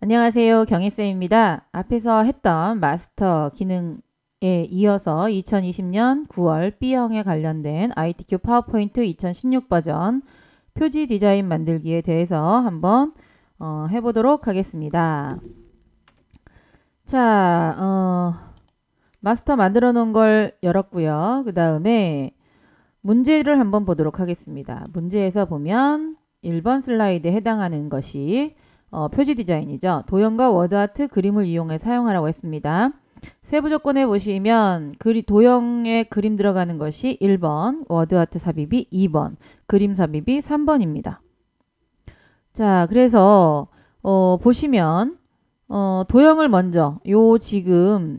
안녕하세요. 경혜쌤입니다. 앞에서 했던 마스터 기능에 이어서 2020년 9월 B형에 관련된 ITQ 파워포인트 2016 버전 표지 디자인 만들기에 대해서 한번 어, 해보도록 하겠습니다. 자, 어, 마스터 만들어 놓은 걸 열었고요. 그 다음에 문제를 한번 보도록 하겠습니다. 문제에서 보면 1번 슬라이드에 해당하는 것이 어, 표지 디자인이죠. 도형과 워드아트 그림을 이용해 사용하라고 했습니다. 세부 조건에 보시면 그리, 도형에 그림 들어가는 것이 1번, 워드아트 삽입이 2번, 그림 삽입이 3번입니다. 자, 그래서 어, 보시면 어, 도형을 먼저 요 지금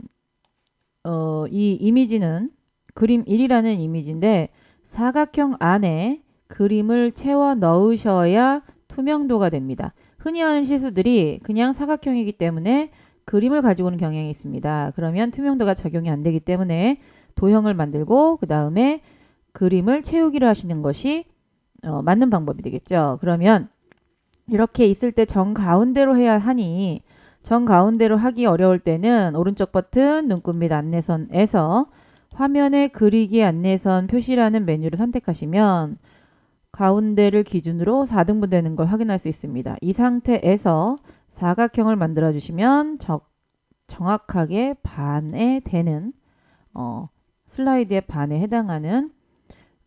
어, 이 이미지는 그림 1이라는 이미지인데 사각형 안에 그림을 채워 넣으셔야 투명도가 됩니다. 흔히 하는 실수들이 그냥 사각형이기 때문에 그림을 가지고 오는 경향이 있습니다. 그러면 투명도가 적용이 안 되기 때문에 도형을 만들고 그 다음에 그림을 채우기를 하시는 것이 어, 맞는 방법이 되겠죠. 그러면 이렇게 있을 때 정 가운데로 해야 하니 정 가운데로 하기 어려울 때는 오른쪽 버튼 눈금 및 안내선에서 화면에 그리기 안내선 표시라는 메뉴를 선택하시면 가운데를 기준으로 4등분 되는 걸 확인할 수 있습니다. 이 상태에서 사각형을 만들어 주시면 정확하게 반에 되는 어, 슬라이드의 반에 해당하는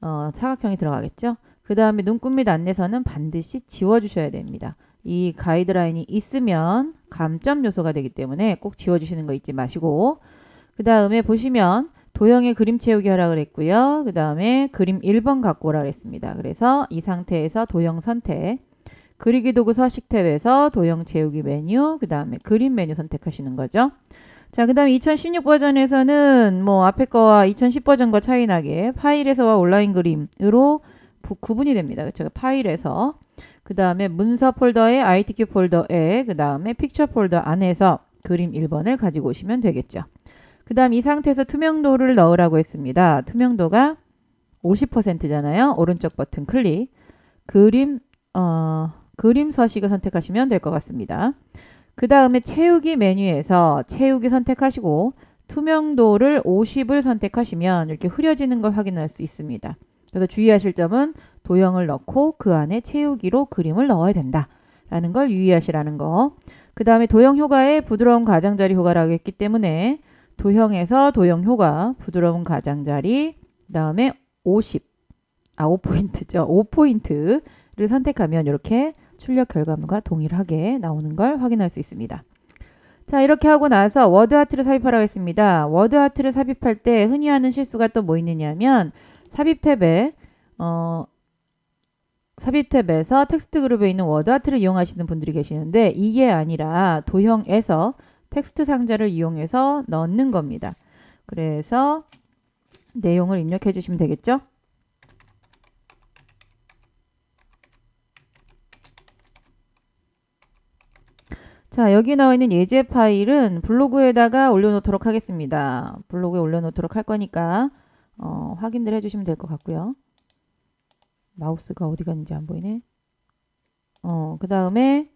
어, 사각형이 들어가겠죠. 그 다음에 눈금 및 안내선은 반드시 지워주셔야 됩니다. 이 가이드라인이 있으면 감점 요소가 되기 때문에 꼭 지워주시는 거 잊지 마시고 그 다음에 보시면 도형의 그림 채우기 하라 그랬고요. 그 다음에 그림 1번 갖고 오라 그랬습니다. 그래서 이 상태에서 도형 선택 그리기 도구 서식 탭에서 도형 채우기 메뉴 그 다음에 그림 메뉴 선택하시는 거죠. 자, 그 다음에 2016 버전에서는 뭐 앞에 거와 2010 버전과 차이 나게 파일에서와 온라인 그림으로 부, 구분이 됩니다. 그렇죠? 파일에서 그 다음에 문서 폴더에 ITQ 폴더에 그 다음에 픽처 폴더 안에서 그림 1번을 가지고 오시면 되겠죠. 그 다음 이 상태에서 투명도를 넣으라고 했습니다. 투명도가 50%잖아요. 오른쪽 버튼 클릭. 그림, 어, 그림 서식을 선택하시면 될 것 같습니다. 그 다음에 채우기 메뉴에서 채우기 선택하시고 투명도를 50을 선택하시면 이렇게 흐려지는 걸 확인할 수 있습니다. 그래서 주의하실 점은 도형을 넣고 그 안에 채우기로 그림을 넣어야 된다. 라는 걸 유의하시라는 거. 그 다음에 도형 효과에 부드러운 가장자리 효과라고 했기 때문에 도형에서 도형 효과, 부드러운 가장자리, 그 다음에 50, 아 5포인트죠. 5포인트를 선택하면 이렇게 출력 결과물과 동일하게 나오는 걸 확인할 수 있습니다. 자 이렇게 하고 나서 워드 아트를 삽입하라고 했습니다. 워드 아트를 삽입할 때 흔히 하는 실수가 또 뭐 있느냐면 삽입 탭에 어, 삽입 탭에서 텍스트 그룹에 있는 워드 아트를 이용하시는 분들이 계시는데 이게 아니라 도형에서 텍스트 상자를 이용해서 넣는 겁니다. 그래서 내용을 입력해 주시면 되겠죠? 자, 여기 나와 있는 예제 파일은 블로그에다가 올려놓도록 하겠습니다. 블로그에 올려놓도록 할 거니까 어, 확인을 해주시면 될 것 같고요. 마우스가 어디 갔는지 안 보이네. 어, 그 다음에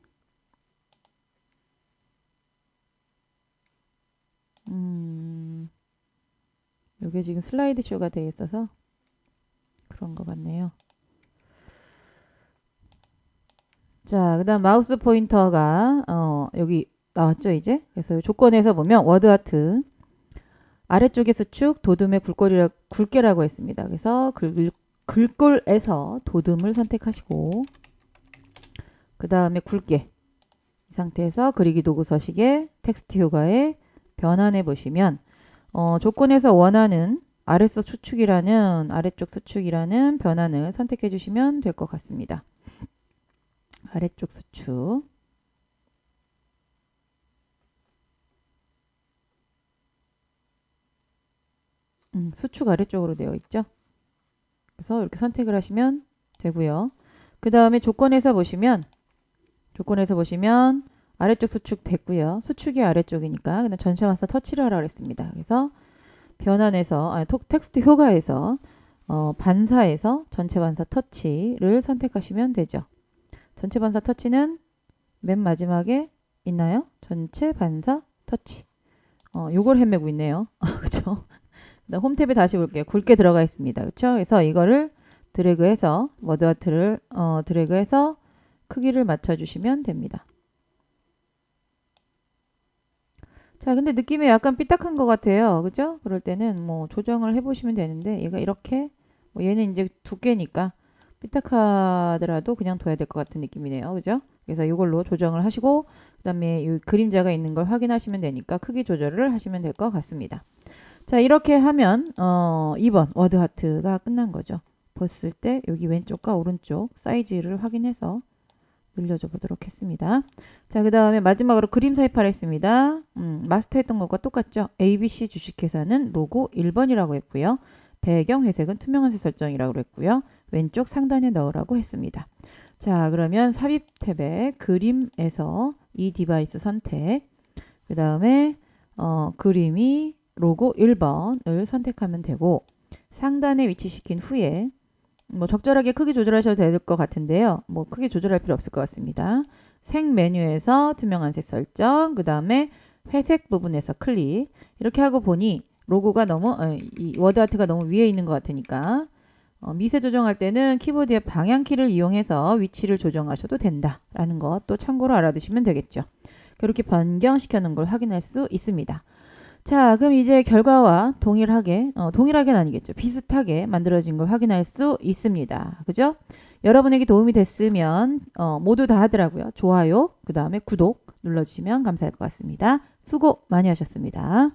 이게 지금 슬라이드 쇼가 되어 있어서 그런 것 같네요. 자, 그 다음 마우스 포인터가 어, 여기 나왔죠, 이제? 그래서 조건에서 보면 워드 아트 아래쪽에 서 축 도둠의 굴골이라, 굵게라고 했습니다. 그래서 글, 글꼴에서 도둠을 선택하시고 그 다음에 굵게 이 상태에서 그리기 도구 서식에 텍스트 효과에 변환해 보시면 어, 조건에서 원하는 아래서 수축이라는 아래쪽 수축이라는 변환을 선택해 주시면 될 것 같습니다. 아래쪽 수축 음, 수축 아래쪽으로 되어 있죠. 그래서 이렇게 선택을 하시면 되고요. 그 다음에 조건에서 보시면 조건에서 보시면 아래쪽 수축 됐고요. 수축이 아래쪽이니까 그냥 전체 마사 터치를 하라고 했습니다. 그래서 변환해서 아니, 텍스트 효과에서 어, 반사에서 전체 반사 터치를 선택하시면 되죠. 전체 반사 터치는 맨 마지막에 있나요? 전체 반사 터치. 어, 요걸 헤매고 있네요. 그다음 홈탭에 다시 볼게요. 굵게 들어가 있습니다. 그쵸? 그래서 이거를 드래그해서 워드아트를 어, 드래그해서 크기를 맞춰주시면 됩니다. 자, 근데 느낌이 약간 삐딱한 것 같아요. 그죠? 그럴 때는 뭐 조정을 해보시면 되는데 얘가 이렇게 뭐 얘는 이제 두께니까 삐딱하더라도 그냥 둬야 될 것 같은 느낌이네요. 그죠? 그래서 이걸로 조정을 하시고 그 다음에 이 그림자가 있는 걸 확인하시면 되니까 크기 조절을 하시면 될 것 같습니다. 자, 이렇게 하면 어, 2번 워드 하트가 끝난 거죠. 봤을 때 여기 왼쪽과 오른쪽 사이즈를 확인해서 늘려줘 보도록 했습니다. 자, 그 다음에 마지막으로 그림 사입하라 했습니다. 음, 마스터 했던 것과 똑같죠? ABC 주식회사는 로고 1번이라고 했고요. 배경 회색은 투명한 색 설정이라고 했고요. 왼쪽 상단에 넣으라고 했습니다. 자, 그러면 삽입 탭에 그림에서 이 디바이스 선택, 그 다음에 어, 그림이 로고 1번을 선택하면 되고 상단에 위치시킨 후에 뭐 적절하게 크기 조절하셔도 될 것 같은데요. 뭐 크기 조절할 필요 없을 것 같습니다. 색 메뉴에서 투명한 색 설정, 그 다음에 회색 부분에서 클릭 이렇게 하고 보니 로고가 너무 어, 이 워드 아트가 너무 위에 있는 것 같으니까 어, 미세 조정할 때는 키보드의 방향 키를 이용해서 위치를 조정하셔도 된다라는 것 또 참고로 알아두시면 되겠죠. 그렇게 변경시켜 놓은 걸 확인할 수 있습니다. 자, 그럼 이제 결과와 동일하게, 어, 동일하게는 아니겠죠. 비슷하게 만들어진 걸 확인할 수 있습니다. 그죠? 여러분에게 도움이 됐으면, 어, 모두 다 하더라고요. 좋아요, 그 다음에 구독 눌러주시면 감사할 것 같습니다. 수고 많이 하셨습니다.